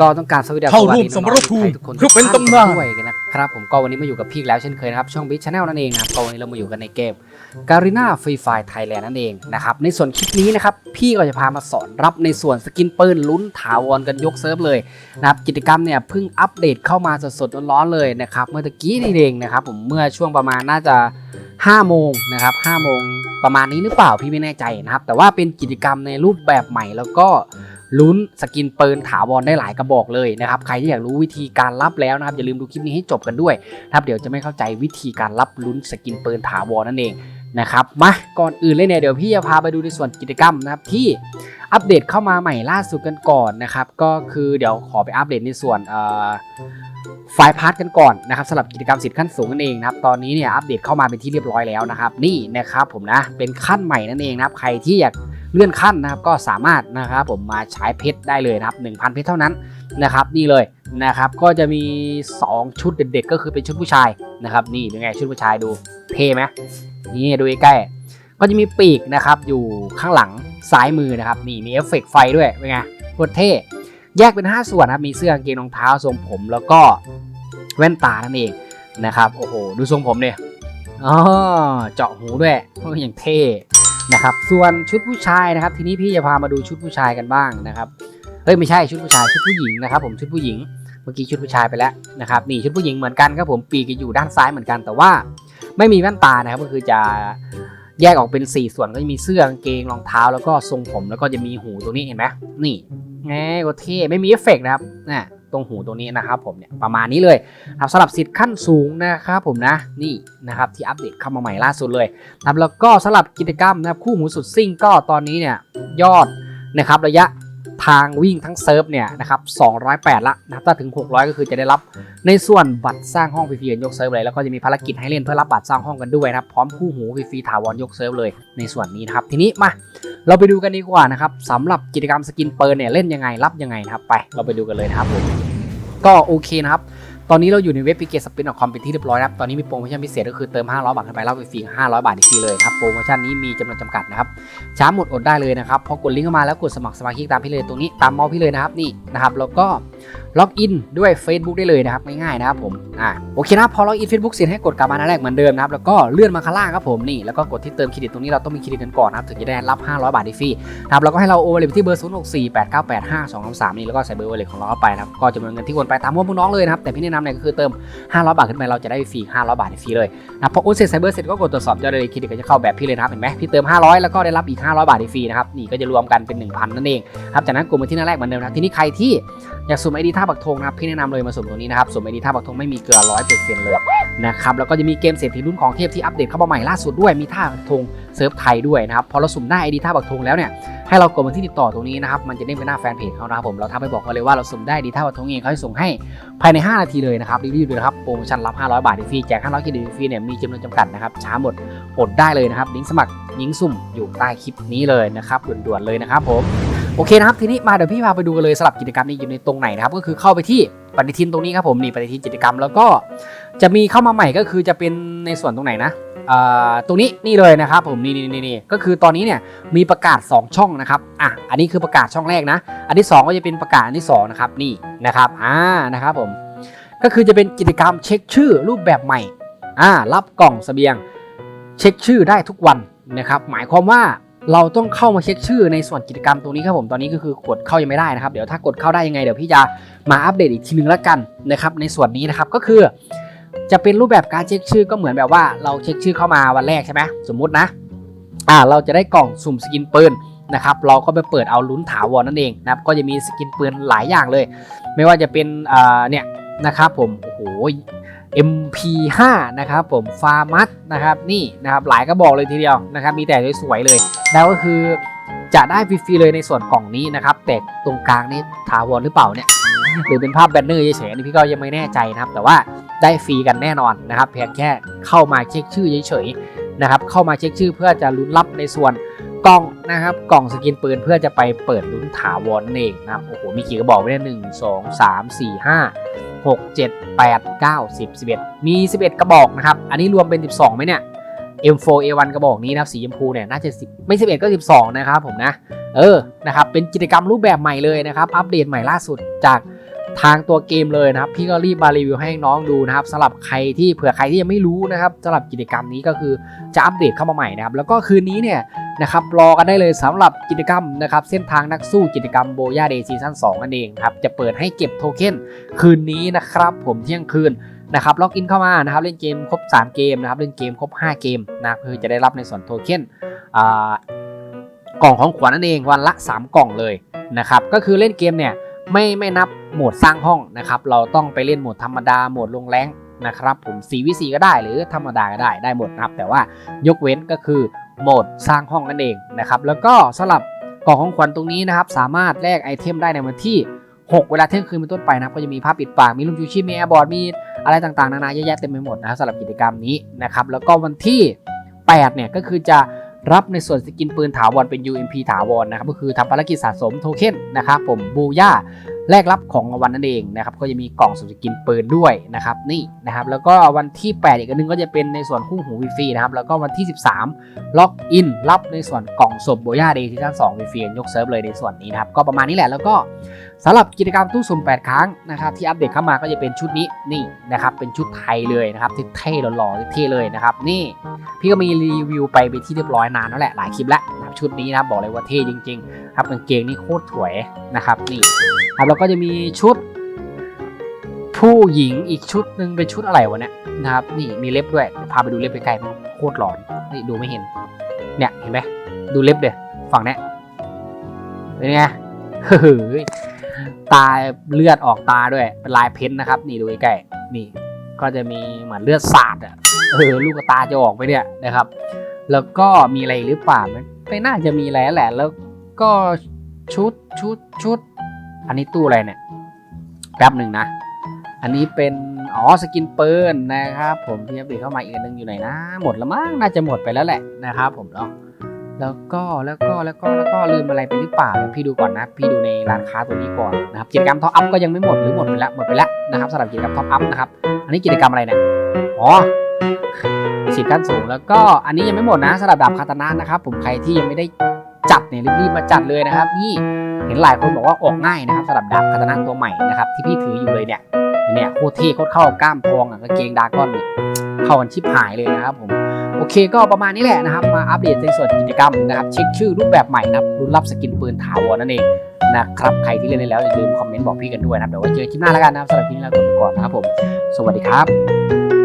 ก็ต้องการสวัสดีเข้าร่วมน้องๆสมรภูมิทุกคนเพื่อเป็นตำนานด้วยกันนะครับผมก็วันนี้มาอยู่กับพี่อีกแล้วเช่นเคยนะครับช่องบิ๊ชแนลนั่นเองนะครับก็วันนี้เรามาอยู่กันในเกมการีนาฟรีไฟไทยแลนด์นั่นเองนะครับในส่วนคลิปนี้นะครับพี่ก็จะพามาสอนรับในส่วนสกินปืนลุ้นถาวรกันยกเซิร์ฟเลยนะครับกิจกรรมเนี่ยเพิ่งอัปเดตเข้ามาสดๆร้อนๆเลยนะครับเมื่อตะกี้นี่เองนะครับผมเมื่อช่วงประมาณน่าจะ5โมงนะครับ5โมงประมาณนี้หรือเปล่าพี่ไม่แน่ใจนะครับแต่ว่าเป็นกิจกรรมในรูปแบบใหม่แล้วก็ ลุ้นสกินปืนถาวรได้หลายกระบอกเลยนะครับใครที่อยากรู้วิธีการรับแล้วนะครับอย่าลืมดูคลิปนี้ให้จบกันด้วยนะครับเดี๋ยวจะไม่เข้าใจวิธีการรับลุ้นสกินปืนถาวรนั่นเองนะครับมาก่อนอื่นเลยเนี่ยเดี๋ยวพี่จะพาไปดูในส่วนกิจกรรมนะครับที่อัปเดตเข้ามาใหม่ล่าสุดกันก่อนนะครับก็คือเดี๋ยวขอไปอัปเดตในส่วนเอ่อไฟล์พาร์ทกันก่อนนะครับสำหรับกิจกรรมสิทธิ์ขั้นสูงนั่นเองนะครับตอนนี้เนี่ยอัปเดตเข้ามาเป็นที่เรียบร้อยแล้วนะครับนี่นะครับผมนะเป็นขั้นใหม่นั่นเองนะครับใครที่อยาก เลื่อนขั้นนะครับก็สามารถนะครับผมมาใช้เพชรได้เลยนะครับ1,000 เพชรเท่านั้นนะครับนี่เลยนะครับก็จะมี 2 ชุดเด็ดๆก็คือเป็นชุดผู้ชายนะครับนี่เป็นไงชุดผู้ชายดูเท่ไหมนี่ดูใกล้ก็จะมีปีกนะครับอยู่ข้างหลังซ้ายมือนะครับนี่มีเอฟเฟกต์ไฟด้วยเป็นไงโคตรเท่แยกเป็น 5 ส่วนครับมีเสื้อกางเกงรองเท้าทรงผมแล้วก็แว่นตานั่นเองนะครับโอ้โหดูทรงผมเนี่ยอ๋อเจาะหูด้วยก็อย่างเท่ นะครับ ส่วนชุดผู้ชายนะครับ ทีนี้พี่จะพามาดูชุดผู้ชายกันบ้างนะครับเฮ้ยไม่ใช่ชุดผู้ชายชุดผู้หญิงนะครับ ผมชุดผู้หญิงเมื่อกี้ชุดผู้ชายไปแล้วนะครับนี่ชุดผู้หญิงเหมือนกันครับผมปีกจะอยู่ด้านซ้ายเหมือนกัน แต่ว่าไม่มีแว่นตานะครับก็คือจะแยกออกเป็น 4 ส่วนก็จะมีเสื้อกางเกงรองเท้าแล้วก็ทรงผมแล้วก็จะมีหูตรงนี้เห็นไหมนี่แง่ก็เท่ไม่มีเอฟเฟกต์นะครับนะ ตรงหูตรงนี้นะครับผมเนี่ยประมาณนี้เลยครับสำหรับสิทธิ์ขั้นสูงนะครับผมนะนี่นะครับที่อัปเดตเข้ามาใหม่ล่าสุดเลยครับแล้วก็สำหรับกิจกรรมนะครับคู่หูสุดซิ่งก็ตอนนี้เนี่ยยอดนะครับระยะทางวิ่งทั้งเซิร์ฟเนี่ยนะครับ208 ละนะครับถ้าถึง 600 ก็คือจะได้รับในส่วนบัตรสร้างห้องฟรีๆยกเซิร์ฟเลยแล้วก็จะมีภารกิจให้เล่นเพื่อรับบัตรสร้างห้องกันด้วยนะครับพร้อมคู่หูฟรีๆถาวรยกเซิร์ฟเลยในส่วนนี้นะครับทีนี้มา เราไปดูกันดีกว่านะครับสำหรับกิจกรรมสกินเปิร์เนี่ยเล่นยังไงรับยังไงนะครับไป เราไปดูกันเลยนะครับผมก็โอเคนะครับตอนนี้เราอยู่ในเว็บพิเกตสปินออกคอมเป็นที่เรียบร้อยนะครับ ตอนนี้มีโปรโมชั่นพิเศษก็คือเติม 500 บาทเข้าไปรับฟรี500 บาทอีกทีเลยครับ โปรโมชั่นนี้มีจำนวนจำกัดนะครับ ช้าหมดอดได้เลยนะครับ พอกดลิงก์เข้ามาแล้วกดสมัครสมาชิกตามพี่เลยตรงนี้ ตามเมาส์พี่เลยนะครับ นี่นะครับ แล้วก็ ล็อกอินด้วย Facebook ได้เลยนะครับง่ายๆนะครับผมอ่าโอเคนะพอล็อกอิน Facebook เสร็จให้กดกลับมาหน้าแรกเหมือนเดิมนะครับแล้วก็เลื่อนมาข้างล่างครับผมนี่แล้วก็กดที่เติมเครดิตตรงนี้เราต้องมีเครดิตกันก่อนนะครับถึงจะได้รับ 500 บาทฟรีนะครับแล้วก็ให้เราโอนเลยไปที่เบอร์ 0 6 4 8 9 8 5 2 3 3 นี่แล้วก็ใส่เบอร์วอลเล็ตของเราเข้าไปนะครับก็จำนวนเงินที่โอนไปตามพวกน้องเลยนะครับแต่พี่แนะนำเนี่ยก็คือเติม 500 บาทขึ้นไปเราจะได้ฟรี500 บาทฟรีเลยนะพอโอนเสร็จใส่เบอร์เสร็จก็กดตรวจสอบยอดเลยเครดิตก็จะเข้าแบบพี่เลยนะครับเห็นไหมพี่เติม 500 แล้วก็ได้รับอีก 500 บาทฟรีนะครับนี่ก็จะรวมกันเป็น 1,000 นั่นเองครับจากนั้นกลุ่มมาที่หน้าแรกเหมือนเดิมนะทีนี้ใครที่อยากสุ่มไอดีท่าปักธงนะครับพี่แนะนำเลยมาสุมตรงนี้นะครับสุมไอดีท่าปักธงไม่มีเกลือ100%เปอร์เซ็นต์เลยนะครับแล้วก็จะมีเกมเศรษฐีรุ่นของเทพที่อัปเดตเข้ามาใหม่ล่าสุดด้วยมีท่าปักธงเซิร์ฟไทยด้วยนะครับพอเราสุ่มได้ไอดีท่าปักธงแล้วเนี่ยให้เรากดมาที่ติดต่อตรงนี้นะครับ มันจะเด้งไปหน้าแฟนเพจเขานะครับผม เราทำไปบอกเขาเลยว่าเราส่งได้ดีเท่ากับทงเองเขาจะส่งให้ภายใน 5 นาทีเลยนะครับ รีบๆเลยนะครับ โปรโมชั่นรับ 500 บาทฟรี แจก 500เครดิตฟรีเนี่ย มีจำนวนจำกัดนะครับ ช้าหมด อดได้เลยนะครับ ลิงก์สมัครยิงสุ่มอยู่ใต้คลิปนี้เลยนะครับ ด่วนๆเลยนะครับผม โอเคนะครับทีนี้มาเดี๋ยวพี่พาไปดูกันเลยสำหรับกิจกรรมนี้อยู่ในตรงไหนนะครับก็คือเข้าไปที่ปฏิทินตรงนี้ครับผมนี่ปฏิทินกิจกรรมแล้วก็จะมีเข้ามาใหม่ก็คือจะเป็นในส่วนตรงไหนนะอ่าตรงนี้นี่เลยนะครับผมนี่นี่นี่ก็คือตอนนี้เนี่ยมีประกาศ 2 ช่องนะครับอะอันนี้คือประกาศช่องแรกนะ อันที่ 2 ก็จะเป็นประกาศอันที่2นะครับนี่นะครับอ่านะครับผมก็คือจะเป็นกิจกรรมเช็คชื่อรูปแบบใหม่อ่ารับกล่องเสบียง เช็คชื่อได้ทุกวันนะครับหมายความว่า เราต้องเข้ามาเช็คชื่อในส่วนกิจกรรมตรงนี้ครับผมตอนนี้ก็คือกดเข้ายังไม่ได้นะครับ เดี๋ยวถ้ากดเข้าได้ยังไงเดี๋ยวพี่จะมาอัปเดตอีกทีนึงแล้วกันนะครับในส่วนนี้นะครับก็คือจะเป็นรูปแบบการเช็คชื่อก็เหมือนแบบว่าเราเช็คชื่อเข้ามาวันแรกใช่ไหมสมมุตินะอ่าเราจะได้กล่องสุ่มสกินปืนนะครับเราก็ไปเปิดเอาลุ้นถาวรนั่นเองนะครับก็จะมีสกินปืนหลายอย่างเลย ไม่ว่าจะเป็นอ่าเนี่ยนะครับผมโอ้โห MP5 นะครับผมฟาร์มัสนะครับนี่นะครับหลายกระบอกเลยทีเดียวนะครับมีแต่สวยๆเลย แล้วก็คือจะได้ฟรีๆเลยในส่วนกล่องนี้นะครับแต่ตรงกลางนี่ถาวรหรือเปล่าเนี่ยหรือเป็นภาพแบนเนอร์เฉยๆนนี้พี่ก็ยังไม่แน่ใจนะครับ แต่ว่าได้ฟรีกันแน่นอนนะครับเพียงแค่เข้ามาเช็คชื่อเฉยๆนะครับเข้ามาเช็คชื่อเพื่อจะลุ้นรับในส่วนกล่องนะครับกล่องสกินปืนเพื่อจะไปเปิดลุ้นถาวรนั่นเองนะครับโอ้โหมีกี่กระบอกไม่ได้หนึ่งสองสามสี่ห้า หกเจ็ดแปดเก้าสิบสิบเอ็ดมีสิบเอ็ดกระบอกนะครับ อันนี้รวมเป็นสิบสองไหมเนี่ย M4A1 กระบอกนี้นะครับสีชมพูเนี่ยน่าจะ10ไม่ 11 ก็ 12 นะครับผมนะ เออนะครับเป็นกิจกรรมรูปแบบใหม่เลยนะครับ อัปเดตใหม่ล่าสุดจากทางตัวเกมเลยนะครับ พี่ก็รีบมารีวิวให้น้องดูนะครับสำหรับใครที่เผื่อใครที่ยังไม่รู้นะครับสำหรับกิจกรรมนี้ก็คือจะอัปเดตเข้ามาใหม่นะครับแล้วก็คืนนี้เนี่ย นะครับรอกันได้เลยสำหรับกิจกรรมนะครับเส้นทางนักสู้กิจกรรมโบย่าเดย์ซีซั่น2นั่นเองครับจะเปิดให้เก็บโทเค็นคืนนี้นะครับผมเที่ยงคืนนะครับล็อกอินเข้ามานะครับเล่นเกมครบ 3 เกมนะครับเล่นเกมครบ 5 เกมนะครับคือจะได้รับในส่วนโทเค็นกล่องของขวัญนั่นเองวันละ 3 กล่องเลยนะครับก็คือเล่นเกมเนี่ยไม่ไม่นับโหมดสร้างห้องนะครับเราต้องไปเล่นโหมดธรรมดาโหมดลงแรงนะครับผม4วิก็ได้หรือธรรมดาก็ได้ได้หมดนะครับแต่ว่ายกเว้นก็คือ โหมดสร้างห้องนั่นเองนะครับแล้วก็สำหรับกล่องของขวัญตรงนี้นะครับสามารถแลกไอเทมได้ในวันที่ 6 เวลาเที่ยงคืนเป็นต้นไปนะครับก็จะมีผ้าปิดปากมีลูกชูชีพมีแอร์บอร์ดมีอะไรต่างๆนานาเยอะแยะเต็มไปหมดนะครับสำหรับกิจกรรมนี้นะครับแล้วก็วันที่ 8 เนี่ยก็คือจะรับในส่วนสกินปืนถาวรเป็น UMP ถาวรนะครับก็คือทำภารกิจสะสมโทเค็นนะครับผมบูย่า แลกรับของวัลนั่นเองนะครับก็จะมีกล่องสุ่มสกินปืนด้วยนะครับนี่นะครับแล้วก็วันที่ 8 อีกนึงก็จะเป็นในส่วนคู่หูฟรีนะครับแล้วก็วันที่ 13 ล็อกอินรับในส่วนกล่องศพโบย่าเดย์ซีซั่น2ฟรียกเซิร์ฟเลยในส่วนนี้นะครับก็ประมาณนี้แหละแล้วก็สำหรับกิจกรรมตู้สุ่ม8 ครั้งนะครับที่อัปเดตเข้ามาก็จะเป็นชุดนี้นี่นะครับเป็นชุดไทยเลยนะครับที่เท่หล่อๆเท่เลยนะครับนี่พี่ก็มีรีวิวไปไปที่เรียบร้อยนานแล้วแหละหลายคลิปแล้ว ชุดนี้นะครับบอกเลยว่าเท่จริงๆครับกางเกงนี่โคตรสวยนะครับนี่ครับแล้วก็จะมีชุด ผู้หญิงอีกชุดหนึ่งเป็นชุดอะไรวะเนี่ยนะครับนี่มีเล็บด้วยเดี๋ยวพาไปดูเล็บใกล้ๆโคตรหลอนนี่ดูไม่เห็น เนี่ยเห็นไหมดูเล็บเดี๋ยฝั่งเนี้ยเป็นไงเฮ้ยตาเลือดออกตาด้วยเป็นลายเพ้นนะครับ นี่ดูใกล้ๆนี่ก็จะมีเหมือนเลือดสาดอะเออลูกตาจะออกไปเนี่ยนะครับ แล้วก็มีอะไรหรือเปล่ามัน ไม่น่าจะมีอะไรแหละแล้วก็ชุดชุดชุด อันนี้ตู้อะไรเนี่ยแป๊บหนึ่งนะ อันนี้เป็นอ๋อสกินเปิลนะครับ ผมที่อัปเดตเข้ามาอีกนหนึงอยู่ไหนนะ หมดแล้วมั้งน่าจะหมดไปแล้วแหละนะครับผมเนาะแล้วก็แล้วก็แล้วก็แล้วก็ลืมอะไรไปหรือเปล่าพี่ดูก่อนนะ พี่ดูในร้านค้าตัวนี้ก่อนนะครับกิจกรรมท็อปอัพก็ยังไม่หมดหรือหมดไปแล้วหมดไปแล้วนะครับสำหรับกิจกรรมท็อปอัพนะครับ อันนี้กิจกรรมอะไรเนี่ยอ๋อ ฉีดขั้นสูง แล้วก็อันนี้ยังไม่หมดนะสำหรับดาบคาตานะนะครับผมใครที่ยังไม่ได้จัดเนี่ยรีบๆมาจัดเลยนะครับนี่เห็นหลายคนบอกว่าออกง่ายนะครับสำหรับดาบคาตานะตัวใหม่นะครับที่พี่ถืออยู่เลยเนี่ยเนี่ยโคตรเท่โคตรเข้ากล้ามทองอะกางเกงดราก้อนเนี่ยเข้ากันชิบหายเลยนะครับผมโอเคก็ประมาณนี้แหละนะครับ มาอัปเดตในส่วนกิจกรรมนะครับ เช็คชื่อรูปแบบใหม่นะครับรุ่นรับสกินปืนถาวรนั่นเองนะครับใครที่เล่นแล้วอย่าลืมคอมเมนต์บอกพี่กันด้วยนะครับเดี๋ยวไว้เจอคลิปหน้าแล้วกันนะครับสำหรับคลิปนี้เราไปก่อนนะครับผม สวัสดีครับ